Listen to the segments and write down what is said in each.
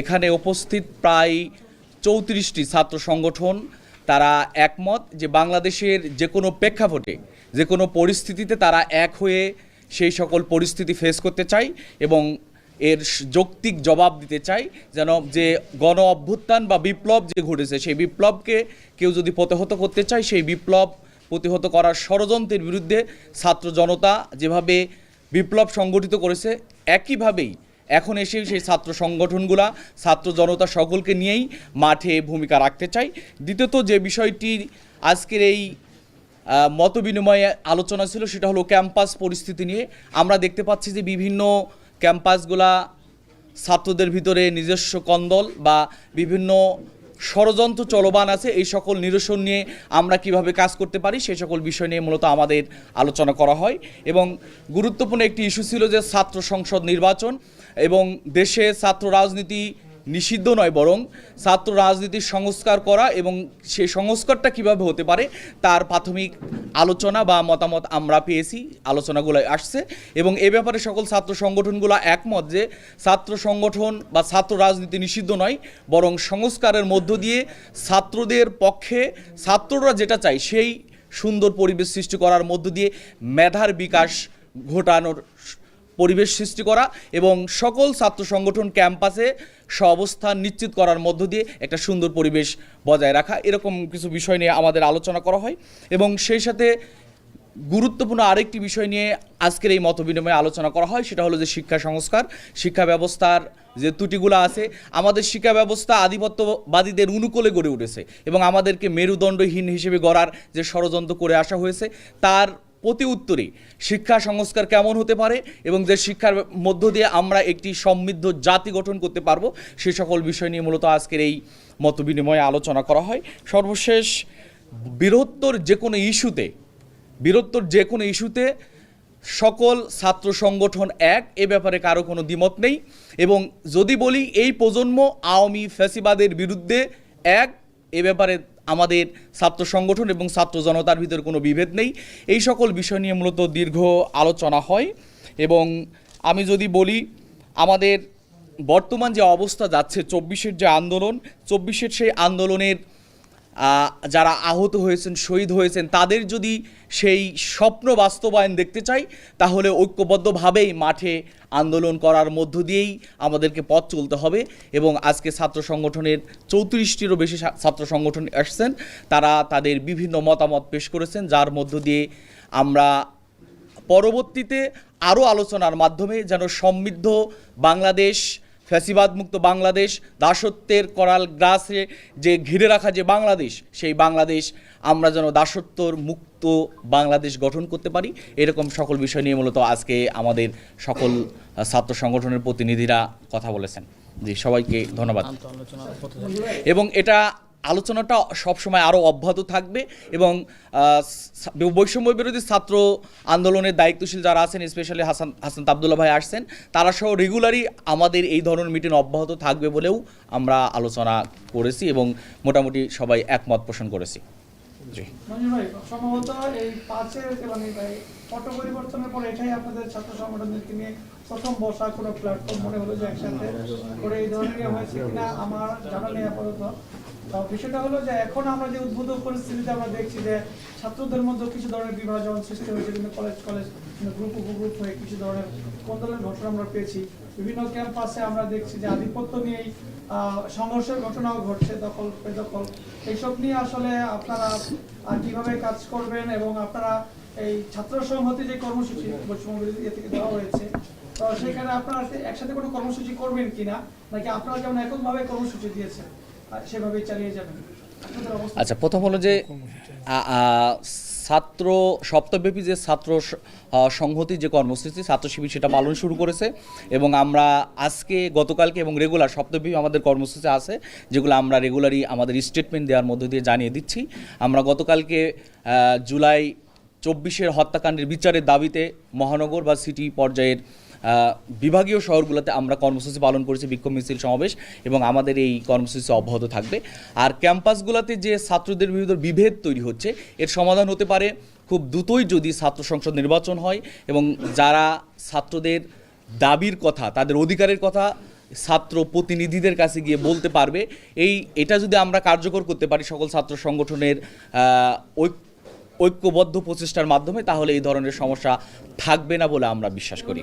এখানে উপস্থিত প্রায় চৌত্রিশটি ছাত্র সংগঠন, তারা একমত যে বাংলাদেশের যে কোনো প্রেক্ষাপটে, যে কোনো পরিস্থিতিতে তারা এক হয়ে সেই সকল পরিস্থিতি ফেস করতে চায় এবং এর যৌক্তিক জবাব দিতে চাই যেন যে গণ অভ্যুত্থান বা বিপ্লব যে ঘটেছে, সেই বিপ্লবকে কেউ যদি প্রতিহত করতে চায়, সেই বিপ্লব প্রতিহত করার ষড়যন্ত্রের বিরুদ্ধে ছাত্র জনতা যেভাবে বিপ্লব সংগঠিত করেছে, একইভাবেই এখন এসে সেই ছাত্র সংগঠনগুলা, ছাত্র জনতা সকলকে নিয়েই মাঠে ভূমিকা রাখতে চাই। দ্বিতীয়ত যে বিষয়টি আজকের এই মত বিনিময়ে আলোচনা ছিল সেটা হলো ক্যাম্পাস পরিস্থিতি নিয়ে। আমরা দেখতে পাচ্ছি যে বিভিন্ন ক্যাম্পাসগুলা ছাত্রদের ভিতরে নিজস্ব কন্দল বা বিভিন্ন ষড়যন্ত্র চলমান আছে। এই সকল নিরসন নিয়ে আমরা কীভাবে কাজ করতে পারি সেই সকল বিষয় নিয়ে মূলত আমাদের আলোচনা করা হয়। এবং গুরুত্বপূর্ণ একটি ইস্যু ছিল যে ছাত্র সংসদ নির্বাচন। এবং দেশে ছাত্র রাজনীতি নিষিদ্ধ নয় বরং ছাত্র রাজনীতির সংস্কার করা এবং সেই সংস্কারটা কীভাবে হতে পারে তার প্রাথমিক আলোচনা বা মতামত আমরা পেয়েছি আলোচনাগুলো আসছে এবং এ ব্যাপারে সকল ছাত্র সংগঠনগুলো একমত যে ছাত্র সংগঠন বা ছাত্র রাজনীতি নিষিদ্ধ নয় বরং সংস্কারের মধ্য দিয়ে ছাত্রদের পক্ষে ছাত্ররা যেটা চায় সেই সুন্দর পরিবেশ সৃষ্টি করার মধ্য দিয়ে মেধার বিকাশ ঘটানোর পরিবেশ সৃষ্টি করা এবং সকল ছাত্র সংগঠন ক্যাম্পাসে সহাবস্থান নিশ্চিত করার মধ্য দিয়ে একটা সুন্দর পরিবেশ বজায় রাখা। এরকম কিছু বিষয় নিয়ে আমাদের আলোচনা করা হয় এবং সেই সাথে গুরুত্বপূর্ণ আরেকটি বিষয় নিয়ে আজকের এই মতবিনিময়ে আলোচনা করা হয়, সেটা হলো যে শিক্ষা সংস্কার, শিক্ষা ব্যবস্থার যে ত্রুটিগুলো আছে, আমাদের শিক্ষা ব্যবস্থা আধিপত্যবাদীদের অনুকূলে গড়ে উঠেছে এবং আমাদেরকে মেরুদণ্ডহীন হিসেবে গড়ার যে ষড়যন্ত্র করে আসা হয়েছে, তার প্রতি উত্তরে শিক্ষা সংস্কার কেমন হতে পারে এবং যে শিক্ষার মধ্য দিয়ে আমরা একটি সমৃদ্ধ জাতি গঠন করতে পারব, সে সকল বিষয় নিয়ে মূলত আজকের এই মতবিনিময়ে আলোচনা করা হয়। সর্বশেষ, বৃহত্তর যে কোনো ইস্যুতে, বৃহত্তর যে কোনো ইস্যুতে সকল ছাত্র সংগঠন এক, এ ব্যাপারে কারও কোনো দ্বিমত নেই এবং যদি বলি এই প্রজন্ম আওয়ামী ফ্যাসিবাদের বিরুদ্ধে এক, এ ব্যাপারে আমাদের ছাত্র সংগঠন এবং ছাত্র জনতার ভিতরে কোনো বিভেদ নেই। এই সকল বিষয় নিয়ে মূলত দীর্ঘ আলোচনা হয় এবং আমি যদি বলি, আমাদের বর্তমান যে অবস্থা যাচ্ছে, চব্বিশের যে আন্দোলন, চব্বিশের সেই আন্দোলনের যারা আহত হয়েছেন, শহীদ হয়েছেন, তাদের যদি সেই স্বপ্ন বাস্তবায়ন দেখতে চাই, তাহলে ঐক্যবদ্ধভাবেই মাঠে আন্দোলন করার মধ্য দিয়েই আমাদেরকে পথ চলতে হবে এবং আজকে ছাত্র সংগঠনের চৌত্রিশটিরও বেশি ছাত্র সংগঠন আসছেন, তারা তাদের বিভিন্ন মতামত পেশ করেছেন, যার মধ্য দিয়ে আমরা পরবর্তীতে আরও আলোচনার মাধ্যমে যেন সমৃদ্ধ বাংলাদেশ ফ্যাসিবাদ মুক্ত বাংলাদেশ দাসত্বের করাল গ্রাসে যে ঘিরে রাখা যে বাংলাদেশ সেই বাংলাদেশ আমরা যেন দাসত্বর মুক্ত বাংলাদেশ গঠন করতে পারি। এরকম সকল বিষয় নিয়ে মূলত আজকে আমাদের সকল ছাত্র সংগঠনের প্রতিনিধিরা কথা বলেছেন। জি সবাইকে ধন্যবাদ। এবং এটা আলোচনাটা সবসময় আরও অব্যাহত থাকবে এবং বৈষম্য বিরোধী ছাত্র আন্দোলনের দায়িত্বশীল যারা আছেন স্পেশালি হাসান হাসান আবদুল্লাহ ভাই আসছেন তারা সহ রেগুলারই আমাদের এই ধরনের মিটিং অব্যাহত থাকবে বলেও আমরা আলোচনা করেছি এবং মোটামুটি সবাই একমত পোষণ করেছি। জি। সম্ভবত এই পাঁচের মানে এই পরিবর্তনের পর এটাই আপনাদের ছাত্র সংগঠনদেরকে নিয়ে প্রথম বসা কোনো প্ল্যাটফর্ম মনে হলো যে একসাথে করে এই ধরনের ইয়ে হয়েছে কিনা? আমার জানা নেই আপাতত। বিষয়টা হলো যে এখন আমরা যে উদ্ভূত পরিস্থিতিতে আমরা দেখছি যে ছাত্রদের মধ্যে কিছু ধরনের বিভাজন সৃষ্টি হয়েছে, বিভিন্ন কলেজ কলেজ গ্রুপ উপগ্রুপ হয়ে কিছু ধরনের কোন্দলের ঘটনা আমরা পেয়েছি। বিভিন্ন ক্যাম্পাসে আমরা দেখছি যে আধিপত্য নিয়েই সংঘর্ষের ঘটনাও ঘটছে দখল, বেদখল। এইসব নিয়ে আসলে আপনারা কীভাবে কাজ করবেন এবং আপনারা এই ছাত্র সংহতি যে কর্মসূচি পশ্চিমবঙ্গ ইয়ে থেকে দেওয়া হয়েছে, তো সেখানে আপনারা একসাথে কোনো কর্মসূচি করবেন কিনা? নাকি আপনারা যেমন এককভাবে কর্মসূচি দিয়েছেন? চালিয়ে যাবেন। আচ্ছা প্রথম হলো যে ছাত্র সপ্তাহব্যাপী যে ছাত্র সংহতি যে কর্মসূচি ছাত্র শিবির সেটা পালন শুরু করেছে এবং আমরা আজকে, গতকালকে এবং রেগুলার সপ্তাহব্যাপী আমাদের কর্মসূচি আছে, যেগুলো আমরা রেগুলারই আমাদের স্টেটমেন্ট দেওয়ার মধ্য দিয়ে জানিয়ে দিচ্ছি। আমরা গতকালকে জুলাই চব্বিশের হত্যাকাণ্ডের বিচারের দাবিতে মহানগর বা সিটি পর্যায়ের বিভাগীয় শহরগুলোতে আমরা কর্মসূচি পালন করেছি বিক্ষোভ মিছিল সমাবেশ এবং আমাদের এই কর্মসূচি অব্যাহত থাকবে। আর ক্যাম্পাসগুলোতে যে ছাত্রদের বিরুদ্ধে বিভেদ তৈরি হচ্ছে এর সমাধান হতে পারে খুব দ্রুতই যদি ছাত্র সংসদ নির্বাচন হয় এবং যারা ছাত্রদের দাবির কথা তাদের অধিকারের কথা ছাত্র প্রতিনিধিদের কাছে গিয়ে বলতে পারবে এই এটা যদি আমরা কার্যকর করতে পারি সকল ছাত্র সংগঠনের আহ, ঐক- ঐক্যবদ্ধ প্রচেষ্টার মাধ্যমে তাহলে এই ধরনের সমস্যা থাকবে না বলে আমরা বিশ্বাস করি।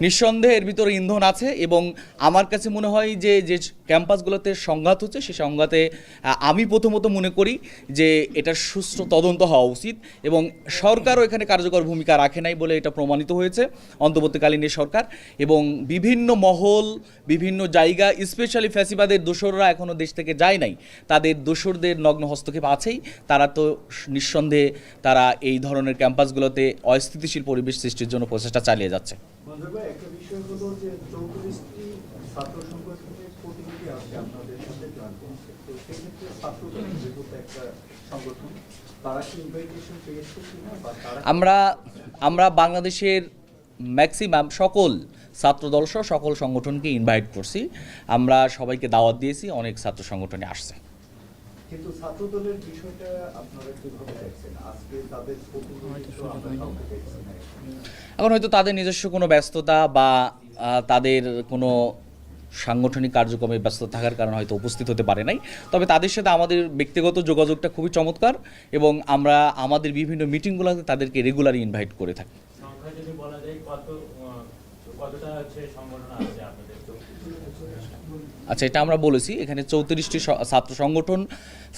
নিঃসন্দেহে এর ভিতরে ইন্ধন আছে এবং আমার কাছে মনে হয় যে যে ক্যাম্পাসগুলোতে সংঘাত হচ্ছে সেই সংঘাতে আমি প্রথমত মনে করি যে এটার সুষ্ঠু তদন্ত হওয়া উচিত এবং সরকারও এখানে কার্যকর ভূমিকা রাখে নাই বলে এটা প্রমাণিত হয়েছে অন্তর্বর্তীকালীন এই সরকার এবং বিভিন্ন মহল বিভিন্ন জায়গা স্পেশালি ফ্যাসিবাদের দোসররা এখনও দেশ থেকে যায় নাই। তাদের দোসরদের নগ্ন হস্তক্ষেপ আছেই তারা তো নিঃসন্দেহে তারা এই ধরনের ক্যাম্পাসগুলোতে অস্থিতিশীল পরিবেশ সৃষ্টির জন্য প্রচেষ্টা চালিয়ে যাচ্ছে। আমরা আমরা বাংলাদেশের ম্যাক্সিমাম সকল ছাত্রদল সহ সকল সংগঠনকে ইনভাইট করছি। আমরা সবাইকে দাওয়াত দিয়েছি অনেক ছাত্র সংগঠনে আসছে। কিন্তু ছাত্র দলের বিষয়টা আপনারা কীভাবে দেখছেন? আজকে তাদের এখন। হয়তো তাদের নিজস্ব কোনো ব্যস্ততা বা তাদের কোনো সাংগঠনিক কার্যক্রমে ব্যস্ত থাকার কারণে হয়তো উপস্থিত হতে পারে নাই। তবে তাদের সাথে আমাদের ব্যক্তিগত যোগাযোগটা খুবই চমৎকার এবং আমরা আমাদের বিভিন্ন মিটিংগুলোতে তাদেরকে রেগুলারই ইনভাইট করে থাকি। সংখ্যা যদি বলা যায় কত আচ্ছা এটা আমরা বলেছি এখানে চৌত্রিশটি ছাত্র সংগঠন।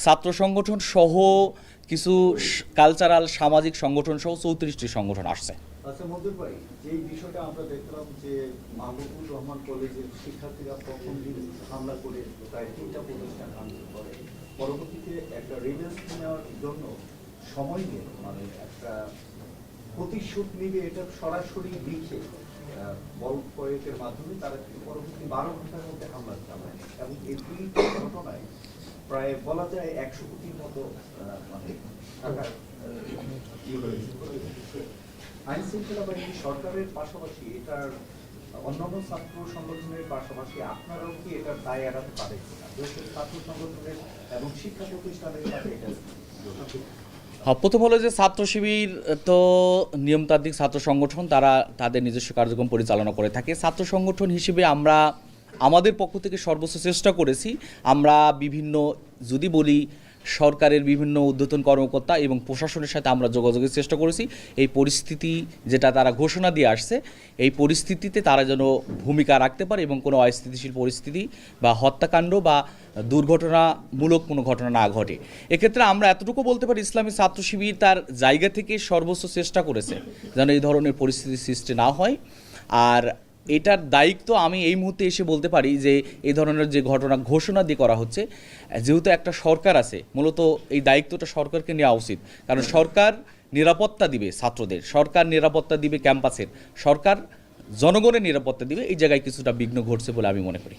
ছাত্র সংগঠন সহ কিছু কালচারাল সামাজিক সংগঠন সহ চৌত্রিশটি সংগঠন আসছে। আচ্ছা মঞ্জুর ভাই যে বিষয়টা আমরা দেখলাম যে মাহবুবুর রহমান কলেজের শিক্ষার্থীরা প্রথম দিন হামলা করে প্রায় তিনটা প্রতিষ্ঠান ভাঙচুর করে। পরবর্তীতে একটা রিভেন্স নেওয়ার জন্য সময় নিয়ে মানে একটা প্রতিশোধ নিবে এটা সরাসরি লিখে মানে ইয়ে সরকারের পাশাপাশি এটার অন্যান্য ছাত্র সংগঠনের পাশাপাশি আপনারাও কি এটার দায় এড়াতে পারেন ছাত্র সংগঠনের এবং শিক্ষা প্রতিষ্ঠানের সাথে এটা প্রথম হলো যে ছাত্র শিবির তো নিয়মতান্ত্রিক ছাত্র সংগঠন, তারা তাদের নিজস্ব কার্যক্রম পরিচালনা করে থাকে। ছাত্র সংগঠন হিসেবে আমরা, আমাদের পক্ষ থেকে সর্বোচ্চ চেষ্টা করেছি, আমরা বিভিন্ন, যদি বলি সরকারের বিভিন্ন উদ্যতন কর্মকর্তা এবং প্রশাসনের সাথে আমরা যোগাযোগের চেষ্টা করেছি। এই পরিস্থিতি যেটা তারা ঘোষণা দিয়ে আসছে, এই পরিস্থিতিতে তারা যেন ভূমিকা রাখতে পারে এবং কোনো অস্থিতিশীল পরিস্থিতি বা হত্যাকাণ্ড বা দুর্ঘটনামূলক কোনো ঘটনা না ঘটে। এক্ষেত্রে আমরা এতটুকু বলতে পারি, ইসলামী ছাত্র শিবির তার জায়গা থেকে সর্বোচ্চ চেষ্টা করেছে যেন এই ধরনের পরিস্থিতি সৃষ্টি না হয়। আর এটার দায়িত্ব আমি এই মুহূর্তে এসে বলতে পারি যে এই ধরনের যে ঘটনা ঘোষণা দিয়ে করা হচ্ছে, যেহেতু একটা সরকার আছে, মূলত এই দায়িত্বটা সরকারকে নেওয়া উচিত। কারণ সরকার নিরাপত্তা দিবে ছাত্রদের, সরকার নিরাপত্তা দিবে ক্যাম্পাসের, সরকার জনগণের নিরাপত্তা দিবে, এই জায়গায় কিছুটা বিঘ্ন ঘটছে বলে আমি মনে করি।